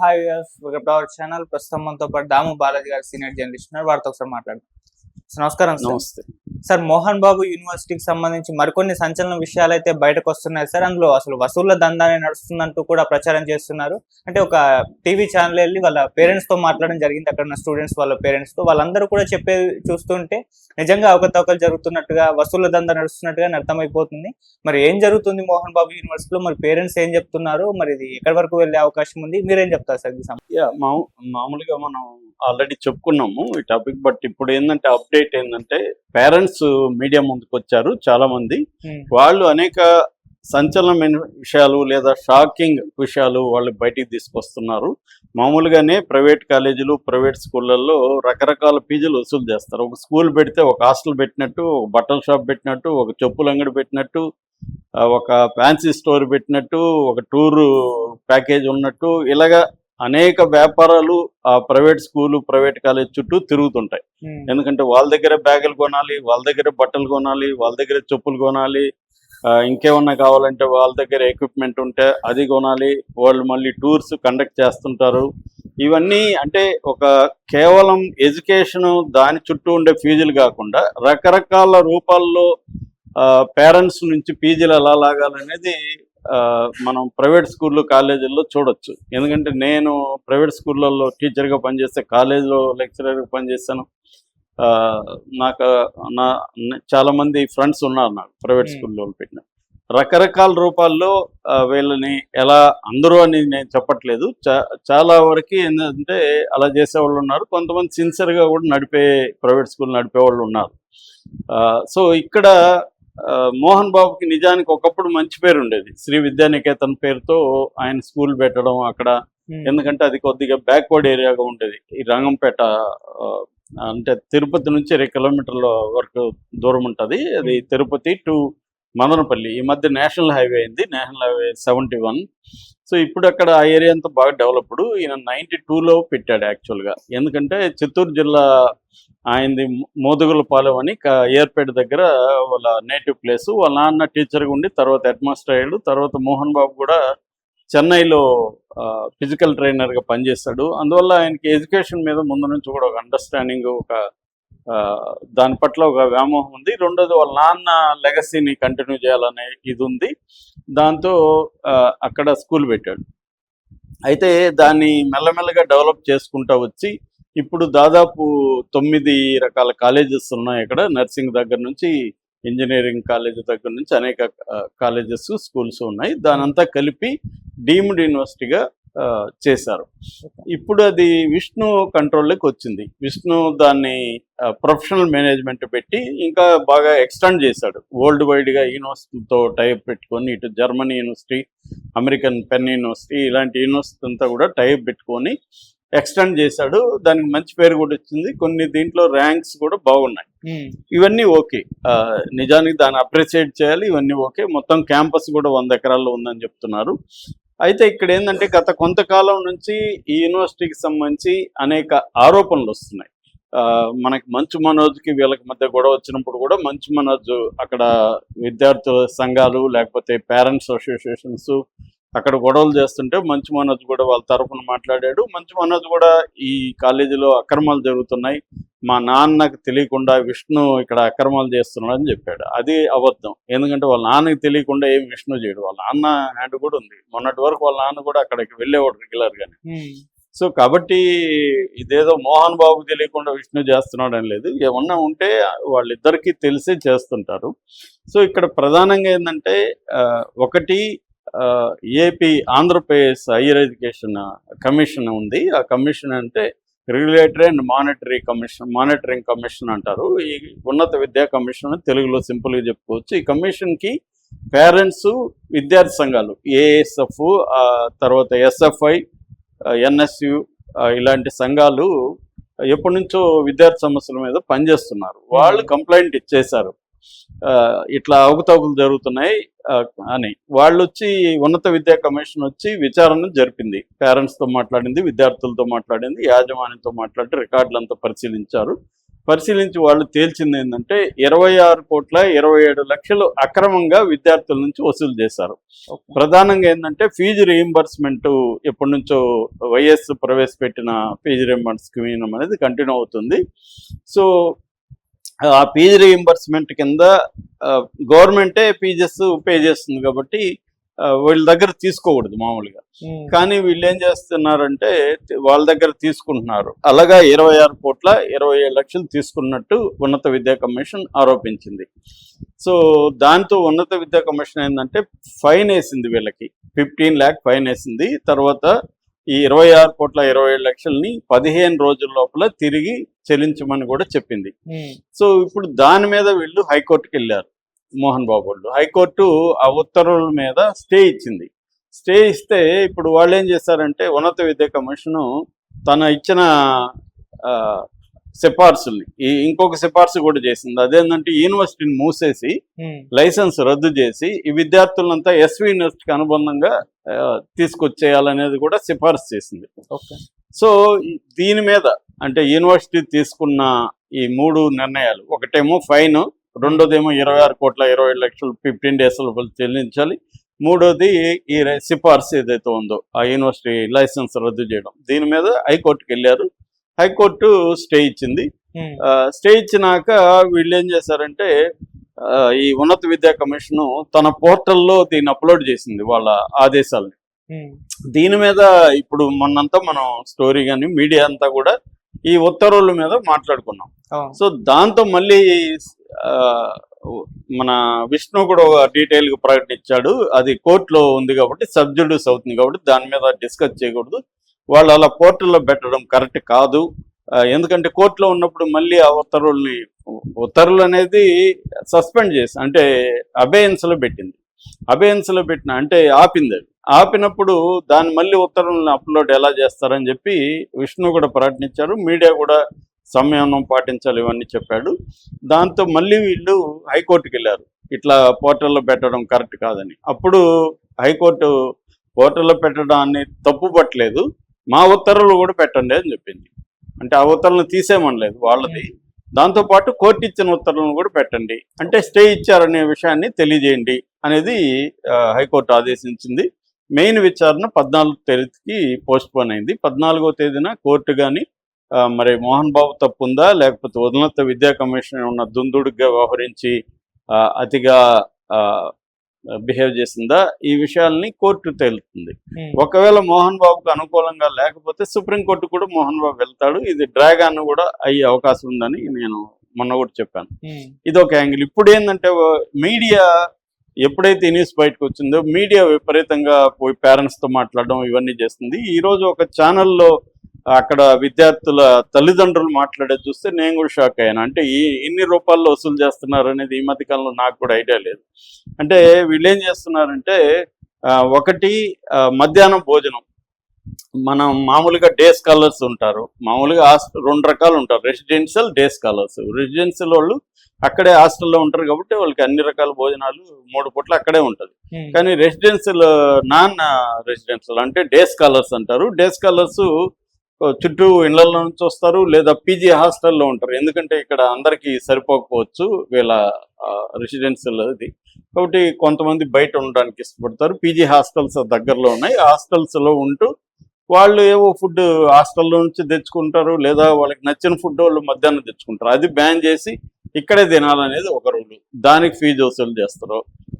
Hi welcome to our channel ప్రస్తుతం మనతో పాటు దాము బాలాజీ గారు సీనియర్ జర్నలిస్ట్ ఉన్నారు. వారితో ఒకసారి మాట్లాడదాం. నమస్కారం సార్. నమస్తే. సార్ మోహన్ బాబు యూనివర్సిటీకి సంబంధించి మరికొన్ని సంచలన విషయాలు అయితే బయటకు వస్తున్నాయి సార్. అందులో అసలు వసూళ్ళ దందానే నడుస్తుందంటూ కూడా ప్రచారం చేస్తున్నారు. అంటే ఒక టీవీ ఛానల్ వెళ్ళి వాళ్ళ పేరెంట్స్తో మాట్లాడడం జరిగింది. అక్కడ ఉన్న స్టూడెంట్స్ వాళ్ళ పేరెంట్స్తో. వాళ్ళందరూ కూడా చెప్పేది చూస్తుంటే నిజంగా అవకతవకలు జరుగుతున్నట్టుగా వసూళ్ళ దందా నడుస్తున్నట్టుగా అర్థమైపోతుంది. మరి ఏం జరుగుతుంది మోహన్ బాబు యూనివర్సిటీలో? మరి పేరెంట్స్ ఏం చెప్తున్నారు? మరి ఇది ఎక్కడి వరకు వెళ్ళే అవకాశం ఉంది? మీరేం చెప్తారు సార్? మామూలుగా మనం ఆల్రెడీ చెప్పుకున్నాము ఈ టాపిక్ బట్ ఇప్పుడు ఏంటంటే అప్డేట్ ఏంటంటే పేరెంట్స్ మీడియా ముందుకు వచ్చారు చాలా మంది వాళ్ళు అనేక సంచలనమైన విషయాలు లేదా షాకింగ్ విషయాలు వాళ్ళు బయటికి తీసుకొస్తున్నారు. మామూలుగానే ప్రైవేట్ కాలేజీలు ప్రైవేట్ స్కూళ్ళల్లో రకరకాల ఫీజులు వసూలు చేస్తారు. ఒక స్కూల్ పెడితే ఒక హాస్టల్ పెట్టినట్టు ఒక బట్టల షాప్ పెట్టినట్టు ఒక చెప్పుల అంగడి పెట్టినట్టు ఒక ఫ్యాన్సీ స్టోర్ పెట్టినట్టు ఒక టూర్ ప్యాకేజ్ ఉన్నట్టు ఇలాగా అనేక వ్యాపారాలు ఆ ప్రైవేట్ స్కూలు ప్రైవేట్ కాలేజ్ చుట్టూ తిరుగుతుంటాయి. ఎందుకంటే వాళ్ళ దగ్గర బ్యాగులు కొనాలి వాళ్ళ దగ్గర బట్టలు కొనాలి వాళ్ళ దగ్గర చెప్పులు కొనాలి ఇంకేమన్నా కావాలంటే వాళ్ళ దగ్గర ఎక్విప్మెంట్ ఉంటే అది కొనాలి వాళ్ళు మళ్ళీ టూర్స్ కండక్ట్ చేస్తుంటారు. ఇవన్నీ అంటే ఒక కేవలం ఎడ్యుకేషన్ దాని చుట్టూ ఉండే ఫీజులు కాకుండా రకరకాల రూపాల్లో పేరెంట్స్ నుంచి ఫీజులు ఎలా లాగాలనేది మనం ప్రైవేట్ స్కూళ్ళు కాలేజీల్లో చూడొచ్చు. ఎందుకంటే నేను ప్రైవేట్ స్కూళ్ళల్లో టీచర్గా పనిచేస్తే కాలేజీలో లెక్చరర్గా పనిచేస్తాను. ఆ, నాకు నా చాలా మంది ఫ్రెండ్స్ ఉన్నారు నాకు ప్రైవేట్. స్కూల్లో పెట్టిన. రకరకాల రూపాల్లో వీళ్ళని ఎలా అందరూ అని నేను చెప్పట్లేదు. చా- చాలా వరకు ఏంటంటే అలా చేసేవాళ్ళు ఉన్నారు. కొంతమంది సిన్సియర్గా కూడా నడిపే ప్రైవేట్ స్కూల్ నడిపే వాళ్ళు ఉన్నారు. ఆ, సో ఇక్కడ మోహన్ బాబుకి నిజానికి ఒకప్పుడు మంచి పేరు ఉండేది. శ్రీ విద్యానికేతన్ పేరుతో ఆయన స్కూల్ పెట్టడం అక్కడ. ఎందుకంటే అది కొద్దిగా బ్యాక్వర్డ్ ఏరియాగా ఉండేది. ఈ రంగంపేట అంటే తిరుపతి నుంచి ఇరవై కిలోమీటర్ల వరకు దూరం ఉంటుంది. అది తిరుపతి టు మదనపల్లి. ఈ మధ్య నేషనల్ హైవే అయింది. National highway seventy one. So ఇప్పుడు అక్కడ ఆ ఏరియా అంతా బాగా డెవలప్డ్. ఈయన నైన్టీ టూలో పెట్టాడు యాక్చువల్గా. ఎందుకంటే చిత్తూరు జిల్లా ఆయనది మోదుగులపాలెం అని ఏర్పేట దగ్గర వాళ్ళ నేటివ్ ప్లేస్. వాళ్ళ నాన్న టీచర్గా ఉండి తర్వాత హెడ్ మాస్టర్ అయ్యాడు. తర్వాత మోహన్ బాబు కూడా చెన్నైలో ఫిజికల్ ట్రైనర్గా పనిచేస్తాడు. అందువల్ల ఆయనకి ఎడ్యుకేషన్ మీద ముందు నుంచి కూడా ఒక అండర్స్టాండింగ్ ఒక దాని పట్ల ఒక వ్యామోహం ఉంది. రెండోది వాళ్ళ నాన్న లెగసీని కంటిన్యూ చేయాలనే ఇది ఉంది. దాంతో ఆ, అక్కడ స్కూల్ పెట్టాడు. అయితే దాన్ని మెల్లమెల్లగా డెవలప్ చేసుకుంటా వచ్చి ఇప్పుడు దాదాపు తొమ్మిది రకాల కాలేజెస్ ఉన్నాయి ఇక్కడ నర్సింగ్ దగ్గర నుంచి ఇంజనీరింగ్ కాలేజ్ దగ్గర నుంచి అనేక కాలేజెస్ స్కూల్స్ ఉన్నాయి. దానంతా కలిపి డీమ్డ్ యూనివర్సిటీగా చేశారు. ఇప్పుడు అది విష్ణు కంట్రోల్లోకి వచ్చింది. విష్ణు దాన్ని ప్రొఫెషనల్ మేనేజ్మెంట్ పెట్టి ఇంకా బాగా ఎక్స్టెండ్ చేశాడు. వరల్డ్ వైడ్గా యూనివర్సిటీతో టైప్ పెట్టుకొని ఇటు Germany university American Penn university ఇలాంటి యూనివర్సిటీ అంతా కూడా టైప్ పెట్టుకొని ఎక్స్టెండ్ చేశాడు. దానికి మంచి పేరు కూడా వచ్చింది. కొన్ని దీంట్లో ర్యాంక్స్ కూడా బాగున్నాయి. ఇవన్నీ ఓకే. నిజానికి దాన్ని అప్రిషియేట్ చేయాలి. ఇవన్నీ ఓకే. మొత్తం క్యాంపస్ కూడా వంద ఎకరాల్లో ఉందని చెప్తున్నారు. అయితే ఇక్కడ ఏంటంటే గత కొంతకాలం నుంచి ఈ యూనివర్సిటీకి సంబంధించి అనేక ఆరోపణలు వస్తున్నాయి. ఆ, మనకి మంచు మనోజ్కి వీళ్ళకి మధ్య గొడవ వచ్చినప్పుడు కూడా మంచు మనోజ్ అక్కడ విద్యార్థుల సంఘాలు లేకపోతే పేరెంట్స్ అసోసియేషన్స్ అక్కడ గొడవలు చేస్తుంటే మంచు మనోజ్ కూడా వాళ్ళ తరఫున మాట్లాడాడు. మంచు మనోజ్ కూడా ఈ కాలేజీలో అక్రమాలు జరుగుతున్నాయి. మా నాన్నకు తెలియకుండా విష్ణు ఇక్కడ అక్రమాలు చేస్తున్నాడు అని చెప్పాడు. అది అబద్ధం. ఎందుకంటే వాళ్ళ నాన్నకి తెలియకుండా ఏం విష్ణు చేయడు. వాళ్ళ నాన్న హ్యాండ్ కూడా ఉంది. మొన్నటి వరకు వాళ్ళ నాన్న కూడా అక్కడికి వెళ్ళేవాడు రెగ్యులర్ గానే సో కాబట్టి ఇదేదో మోహన్ బాబుకి తెలియకుండా విష్ణు చేస్తున్నాడు అని లేదు. ఏమన్నా ఉంటే వాళ్ళిద్దరికీ తెలిసి చేస్తుంటారు. సో ఇక్కడ ప్రధానంగా ఏంటంటే ఒకటి AP Andhra Pradesh higher education commission ఉంది. ఆ కమిషన్ అంటే regulatory and monetary commission monitoring commission అంటారు. ఈ ఉన్నత విద్యా కమిషన్ తెలుగులో సింపుల్గా చెప్పుకోవచ్చు. ఈ కమిషన్కి పేరెంట్స్ విద్యార్థి సంఘాలు ఏఎస్ఎఫ్ తర్వాత ఎస్ఎఫ్ఐ ఎన్ఎస్యు ఇలాంటి సంఘాలు ఎప్పటి నుంచో విద్యార్థి సమస్యల మీద పనిచేస్తున్నారు. వాళ్ళు కంప్లైంట్ ఇచ్చేశారు. ఆ, ఇట్లా అవకతవకలు జరుగుతున్నాయి అని. వాళ్ళు వచ్చి ఉన్నత విద్యా కమిషన్ వచ్చి విచారణ జరిపింది. పేరెంట్స్తో మాట్లాడింది విద్యార్థులతో మాట్లాడింది యాజమాన్యంతో మాట్లాడి రికార్డులంతా పరిశీలించారు. పరిశీలించి వాళ్ళు తేల్చింది ఏంటంటే ఇరవై ఆరు కోట్ల ఇరవై ఏడు లక్షలు అక్రమంగా విద్యార్థుల నుంచి వసూలు చేశారు. ప్రధానంగా ఏంటంటే ఫీజు రీయింబర్స్మెంట్ ఎప్పటి నుంచో వైఎస్ ప్రవేశపెట్టిన ఫీజు రీయింబర్స్ స్కీమ్ అనేది కంటిన్యూ అవుతుంది. సో ఆ ఫీజు రీయింబర్స్మెంట్ కింద గవర్నమెంటే ఫీజెస్ పే చేస్తుంది కాబట్టి వీళ్ళ దగ్గర తీసుకోకూడదు మామూలుగా. కానీ వీళ్ళు ఏం చేస్తున్నారంటే వాళ్ళ దగ్గర తీసుకుంటున్నారు. అలాగా ఇరవై ఆరు కోట్ల ఇరవై ఏడు లక్షలు తీసుకున్నట్టు ఉన్నత విద్యా కమిషన్ ఆరోపించింది. సో దాంతో ఉన్నత విద్యా కమిషన్ ఏంటంటే ఫైన్ వేసింది వీళ్ళకి. ఫిఫ్టీన్ ల్యాక్ ఫైన్ వేసింది. తర్వాత ఈ ఇరవై ఆరు కోట్ల ఇరవై ఏడు లక్షల్ని పదిహేను రోజుల లోపల తిరిగి చెల్లించమని కూడా చెప్పింది. సో ఇప్పుడు దాని మీద వీళ్ళు హైకోర్టుకి వెళ్ళారు మోహన్ బాబు వాళ్ళు. హైకోర్టు ఆ ఉత్తర్వుల మీద స్టే ఇచ్చింది. స్టే ఇస్తే ఇప్పుడు వాళ్ళు ఏం చేశారంటే ఉన్నత విద్యా కమిషను తన ఇచ్చిన ఆ, సిఫార్సుల్ని. ఈ ఇంకొక సిఫార్సు కూడా చేసింది. అదేంటంటే యూనివర్సిటీని మూసేసి లైసెన్స్ రద్దు చేసి ఈ విద్యార్థులంతా ఎస్వి యూనివర్సిటీకి అనుబంధంగా తీసుకొచ్చేయాలనేది కూడా సిఫార్సు చేసింది. ఓకే. సో దీని మీద అంటే యూనివర్సిటీ తీసుకున్న ఈ మూడు నిర్ణయాలు. ఒకటేమో ఫైన్ రెండోదేమో ఇరవై ఆరు కోట్ల ఇరవై లక్షలు ఫిఫ్టీన్ డేస్ లోపల చెల్లించాలి. మూడోది ఈ సిఫార్సు ఏదైతే ఉందో ఆ యూనివర్సిటీ లైసెన్స్ రద్దు చేయడం. దీని మీద హైకోర్టుకి వెళ్ళారు. హైకోర్టు స్టే ఇచ్చింది. స్టే ఇచ్చినాక వీళ్ళు ఏం చేశారంటే ఈ ఉన్నత విద్యా కమిషను తన పోర్టల్లో దీన్ని అప్లోడ్ చేసింది వాళ్ళ ఆదేశాలని. దీని మీద ఇప్పుడు మొన్నంతా మనం స్టోరీ కానీ మీడియా అంతా కూడా ఈ ఉత్తర్వుల మీద మాట్లాడుకున్నాం. సో దాంతో మళ్ళీ మన విష్ణు కూడా ఒక డీటెయిల్గా ప్రకటించాడు. అది కోర్టులో ఉంది కాబట్టి సబ్జుడ్యూస్ అవుతుంది కాబట్టి దాని మీద డిస్కస్ చేయకూడదు. వాళ్ళు అలా పోర్టల్లో పెట్టడం కరెక్ట్ కాదు. ఎందుకంటే కోర్టులో ఉన్నప్పుడు మళ్ళీ ఆ ఉత్తర్వుల్ని ఉత్తర్వులు అనేది సస్పెండ్ చేసి అంటే అబేయన్స్లో పెట్టింది. అబేయన్స్లో పెట్టిన అంటే ఆపింది అది. ఆపినప్పుడు దాన్ని మళ్ళీ ఉత్తర్వులను అప్లోడ్ ఎలా చేస్తారని చెప్పి విష్ణు కూడా ప్రకటించారు. మీడియా కూడా సంయమనం పాటించాలి ఇవన్నీ చెప్పాడు. దాంతో మళ్ళీ వీళ్ళు హైకోర్టుకి వెళ్ళారు. ఇట్లా పోర్టల్లో పెట్టడం కరెక్ట్ కాదని. అప్పుడు హైకోర్టు పోర్టల్లో పెట్టడాన్ని తప్పు పట్టలేదు మా ఉత్తర్వులు కూడా పెట్టండి అని చెప్పింది. అంటే ఆ ఉత్తర్వులను తీసేయమనలేదు వాళ్ళది. దాంతోపాటు కోర్టు ఇచ్చిన ఉత్తర్వులను కూడా పెట్టండి. అంటే స్టే ఇచ్చారనే విషయాన్ని తెలియజేయండి అనేది హైకోర్టు ఆదేశించింది. మెయిన్ విచారణ పద్నాలుగు తేదీకి పోస్ట్పోన్ అయింది. పద్నాలుగో తేదీన కోర్టు కానీ మరి మోహన్ బాబు తప్పు ఉందా లేకపోతే ఉన్నత విద్యా కమిషన్ ఉన్న దుందుడుగా వ్యవహరించి అతిగా బిహేవ్ చేసిందా? ఈ విషయాల్ని కోర్టు తేలుతుంది. ఒకవేళ మోహన్ బాబుకు అనుకూలంగా లేకపోతే సుప్రీంకోర్టు కూడా మోహన్ బాబు వెళ్తాడు. ఇది డ్రాగన్ కూడా అయ్యే అవకాశం ఉందని నేను మొన్న కూడా చెప్పాను. ఇది ఒక యాంగిల్. ఇప్పుడు ఏంటంటే మీడియా ఎప్పుడైతే న్యూస్ బయటకు వచ్చిందో మీడియా విపరీతంగా పోయి parents తో మాట్లాడడం ఇవన్నీ చేస్తుంది. ఈ రోజు ఒక ఛానల్లో అక్కడ విద్యార్థుల తల్లిదండ్రులు మాట్లాడేది చూస్తే నేను కూడా షాక్ అయ్యాను. అంటే ఈ ఇన్ని రూపాయల్లో వసూలు చేస్తున్నారు అనేది ఈ మధ్య కాలంలో నాకు కూడా ఐడియా లేదు. అంటే వీళ్ళు ఏం చేస్తున్నారంటే ఒకటి మధ్యాహ్నం భోజనం. మనం మామూలుగా డే స్కాలర్స్ ఉంటారు. మామూలుగా రెండు రకాలు ఉంటారు. Residential day scholars. రెసిడెన్షియల్ వాళ్ళు అక్కడే హాస్టల్లో ఉంటారు కాబట్టి వాళ్ళకి అన్ని రకాల భోజనాలు మూడు పూట్ల అక్కడే ఉంటుంది. కానీ రెసిడెన్షియల్ నాన్ రెసిడెన్షియల్ అంటే డే స్కాలర్స్ అంటారు. డే స్కాలర్స్ చుట్టూ ఇళ్ళలో నుంచి వస్తారు లేదా పీజీ హాస్టల్లో ఉంటారు. ఎందుకంటే ఇక్కడ అందరికీ సరిపోకపోవచ్చు వీళ్ళ రెసిడెన్షియల్ ఇది కాబట్టి కొంతమంది బయట ఉండడానికి ఇష్టపడతారు. పీజీ హాస్టల్స్ దగ్గరలో ఉన్నాయి. హాస్టల్స్లో ఉంటూ వాళ్ళు ఏవో ఫుడ్ హాస్టల్లో నుంచి తెచ్చుకుంటారు లేదా వాళ్ళకి నచ్చిన ఫుడ్ వాళ్ళు మధ్యాహ్నం తెచ్చుకుంటారు. అది బ్యాన్ చేసి ఇక్కడే తినాలనేది ఒక రూల్. దానికి ఫీజు వసూలు చేస్తారు.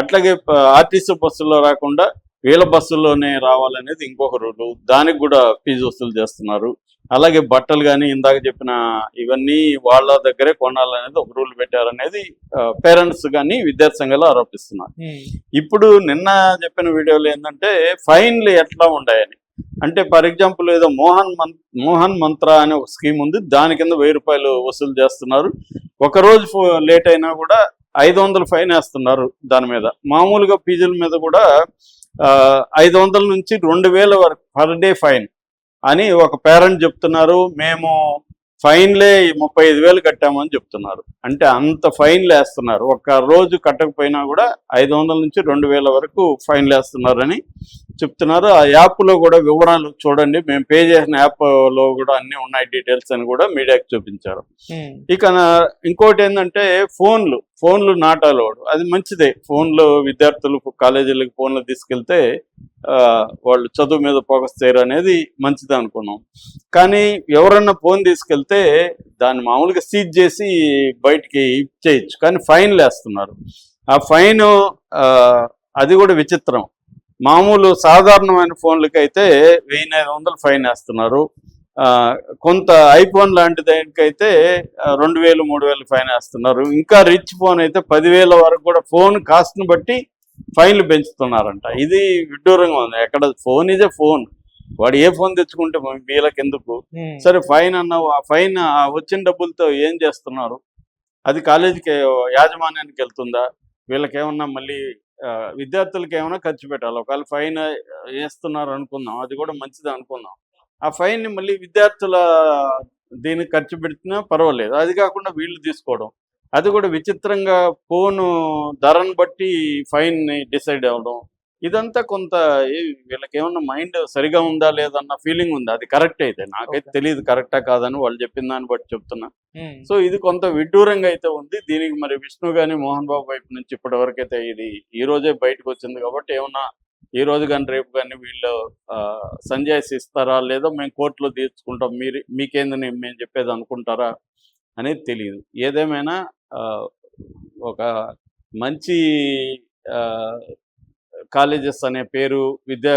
అట్లాగే ఆర్టీసీ బస్సుల్లో రాకుండా వీళ్ళ బస్సుల్లోనే రావాలనేది ఇంకొక రూలు. దానికి కూడా ఫీజు వసూలు చేస్తున్నారు. అలాగే బట్టలు కానీ ఇందాక చెప్పిన ఇవన్నీ వాళ్ళ దగ్గరే కొనాలనేది ఒక రూల్ పెట్టారనేది పేరెంట్స్ కానీ విద్యార్థి సంఘాలు ఆరోపిస్తున్నారు. ఉమ్, ఇప్పుడు నిన్న చెప్పిన వీడియోలో ఏంటంటే ఫైన్లు ఎట్లా ఉన్నాయని అంటే ఫర్ ఎగ్జాంపుల్ ఏదో మోహన్ మన్ మోహన్ మంత్ర అనే ఒక స్కీమ్ ఉంది. దాని కింద వెయ్యి రూపాయలు వసూలు చేస్తున్నారు. ఒక రోజు లేట్ అయినా కూడా ఐదు వందలు ఫైన్ వేస్తున్నారు దాని మీద. మామూలుగా ఫీజుల మీద కూడా ఐదు వందల నుంచి రెండు వేల వరకు పర్ డే ఫైన్ అని ఒక పేరెంట్ చెప్తున్నారు. మేము ఫైన్లే ముప్పై ఐదు వేలు కట్టామని చెప్తున్నారు. అంటే అంత ఫైన్లు వేస్తున్నారు. ఒక్క రోజు కట్టకపోయినా కూడా ఐదు వందల నుంచి రెండు వేల వరకు ఫైన్లు వేస్తున్నారని చెప్తున్నారు. ఆ యాప్లో కూడా వివరాలు చూడండి. మేము పే చేసిన యాప్లో కూడా అన్నీ ఉన్నాయి డీటెయిల్స్ అని కూడా మీడియాకి చూపించారు. ఇక ఇంకోటి ఏంటంటే ఫోన్లు. ఫోన్లు నాట్ అలౌడ్ అది మంచిదే. ఫోన్లు విద్యార్థులు కాలేజీలకు ఫోన్లు తీసుకెళ్తే ఆ, వాళ్ళు చదువు మీద ఫోకస్ చేయరు అనేది మంచిది అనుకున్నాం. కానీ ఎవరన్నా ఫోన్ తీసుకెళ్తే దాన్ని మామూలుగా సీజ్ చేసి బయటికి ఇచ్చేయచ్చు. కానీ ఫైన్లు వేస్తున్నారు ఆ ఫైన్ అది కూడా విచిత్రం. మామూలు సాధారణమైన ఫోన్లకైతే అయితే వెయ్యి ఐదు వందలు ఫైన్ వేస్తున్నారు. కొంత ఐఫోన్ లాంటి దానికైతే రెండు వేలు మూడు వేలు ఫైన్ వేస్తున్నారు. ఇంకా రిచ్ ఫోన్ అయితే పదివేల వరకు కూడా ఫోన్ కాస్ట్ని బట్టి ఫైన్లు పెంచుతున్నారంట. ఇది విడ్డూరంగా ఉంది. ఎక్కడ ఫోన్ ఇదే ఫోన్. వాడు ఏ ఫోన్ తెచ్చుకుంటే వీళ్ళకి ఎందుకు సరే ఫైన్ అన్నావు ఆ ఫైన్ ఆ వచ్చిన డబ్బులతో ఏం చేస్తున్నారు? అది కాలేజీకి యాజమాన్యానికి వెళ్తుందా? వీళ్ళకి ఏమన్నా మళ్ళీ విద్యార్థులకి ఏమైనా ఖర్చు పెట్టాలి? ఒకవేళ ఫైన్ వేస్తున్నారు అనుకుందాం. అది కూడా మంచిది అనుకుందాం. ఆ ఫైన్ని మళ్ళీ విద్యార్థుల దీనికి ఖర్చు పెడుతున్నా పర్వాలేదు. అది కాకుండా వీళ్ళు తీసుకోవడం. అది కూడా విచిత్రంగా ఫోను ధరను బట్టి ఫైన్ డిసైడ్ అవ్వడం. ఇదంతా కొంత వీళ్ళకి ఏమన్నా మైండ్ సరిగా ఉందా లేదన్న ఫీలింగ్ ఉంది. అది కరెక్ట్ అయితే. నాకైతే. తెలియదు కరెక్టా కాదని వాళ్ళు చెప్పిన దాన్ని బట్టి చెప్తున్నా. సో ఇది కొంత విడ్డూరంగా అయితే ఉంది. దీనికి మరి విష్ణు గాని మోహన్ బాబు వైపు నుంచి ఇప్పటి వరకు అయితే ఇది ఈ రోజే బయటకు వచ్చింది కాబట్టి ఏమన్నా ఈ రోజు కానీ రేపు కానీ వీళ్ళు ఆ, ఇస్తారా లేదా మేము కోర్టులో తీర్చుకుంటాం. మీరు మీకేందని మేము చెప్పేది అనుకుంటారా అనేది తెలియదు ఏదేమైనా ఆ, ఒక మంచి కాలేజెస్ అనే పేరు విద్యా